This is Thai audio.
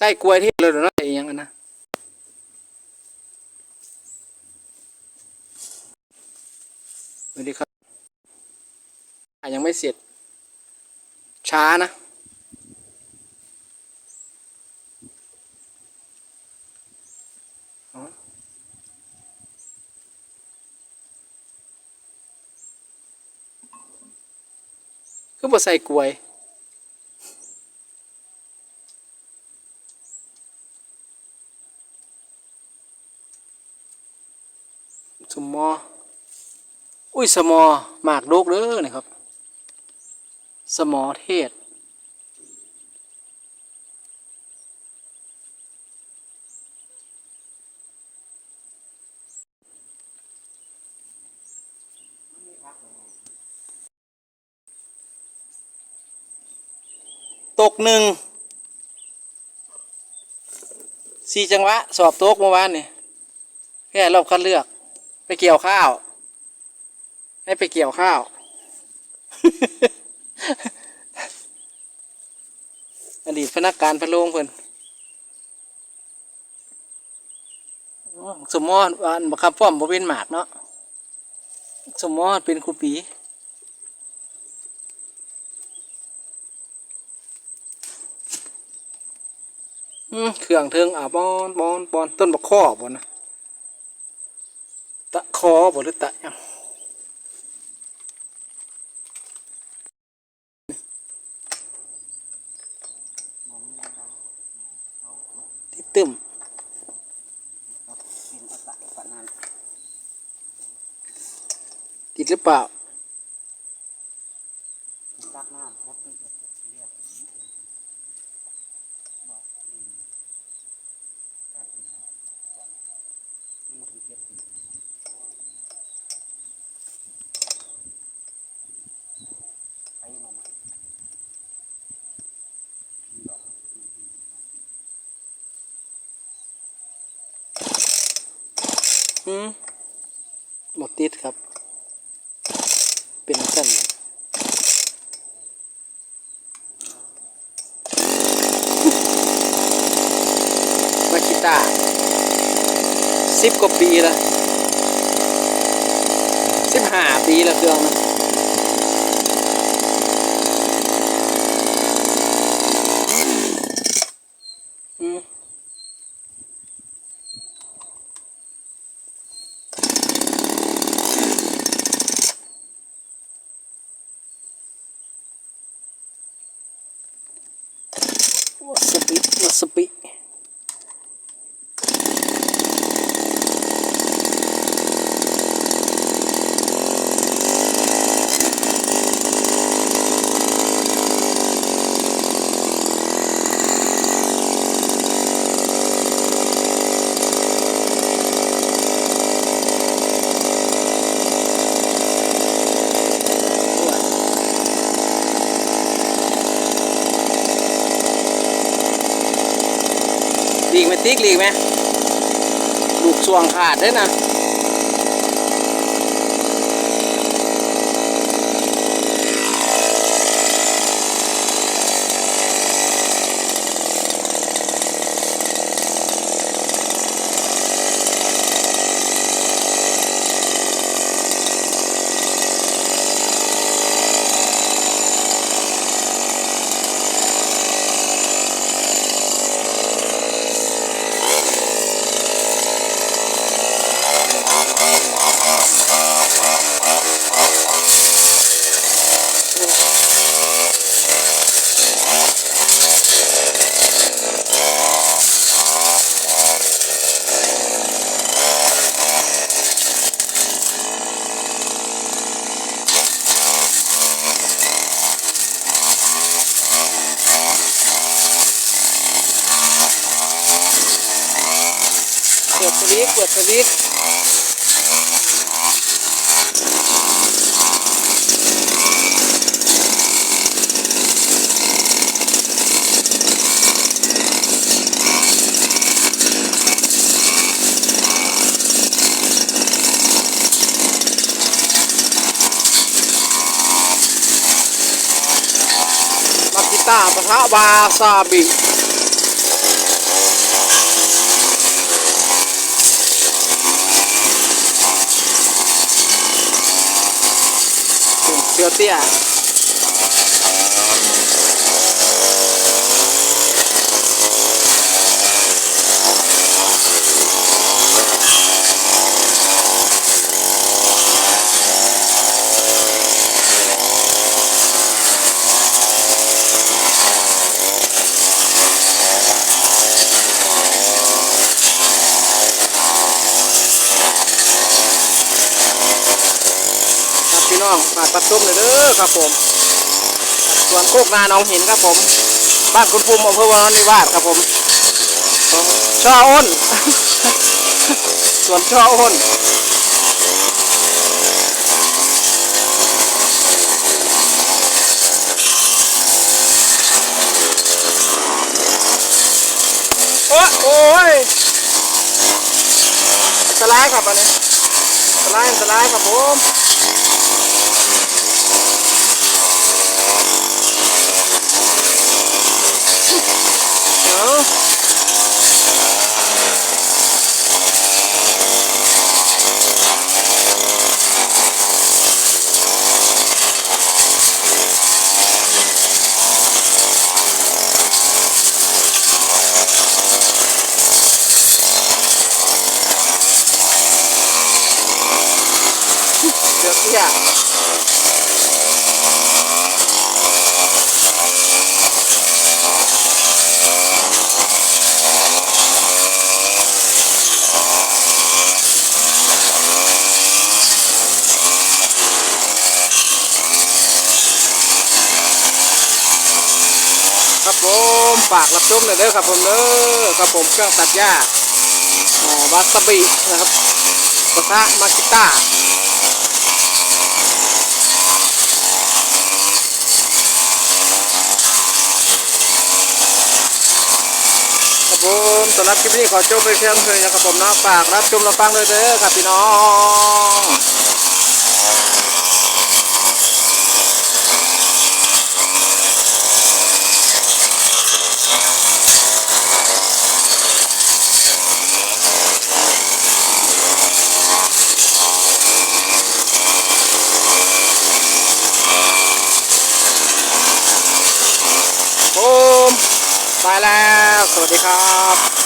ไส้กล้วยที่เลยเนาะอีหยังอันนะสวัสดีครับยังไม่เสร็จ ช้านะคือบ่ใส่กล้วย สมอ อุ้ยสมอหมากโดกเด้อนี่ครับ สมอเทศ ตกหนึ่งสี่จังหวะ สอบตกเมื่อวานนี่แค่รอบคัดเลือก ไปเกี่ยวข้าว ให้ไปเกี่ยวข้าว อดีตพนักการพะโลงเพิ่นสมมติว่าอันบักคำป้อมบ่เป็นหมากเนาะสมมติเป็นครูปีเครื่องเทิงอะบอนบอนบอนต้นบักข้อบ่นะตะ อบ่หรือตะหยังที่ตึมติดหรือเปล่า ตักน้ำพดตั้งแต่เรียกบอกอืมตักอีกก่อนนี่มาถึงเจ็ดปีไปมาใหม่นี่บอก อืมหมดติดครับ เป็นสั้นมาคิตาสิบกว่าปีละสิบห้าปีละเครื่องนะ วา ลีกไหมติ๊กหลีกไหมลูกสวงขาดด้วยนะ ดสวิตช์เปิดสวิตช์มากิต้าปะทะวาซาบิ ย น้องฝากตัดส้มเลยเด้อครับผมสวนโคกนาหนองหินครับผม บ้านคุณภูมิอำเภอวานนิวาสครับผมของช่ออ้นสวนช่ออ้นโอ้ยโอ้ยสไลด์ครับอันนี้สไลด์สไลด์ครับผมเดี๋ยว ครับผมฝากรับชมหน่อยเด้อครับผมเด้อครับผมเครื่องตัดหญ้าอ่าวาซาบินะครับกระทะมากิต้า ครับผม สำหรับคลิปนี้ขอจบไปเพียงเท่านี้นะครับผมนะฝากรับชมรับฟังเลยเด้อครับพี่น้องไปแล้ว สวัสดีครับ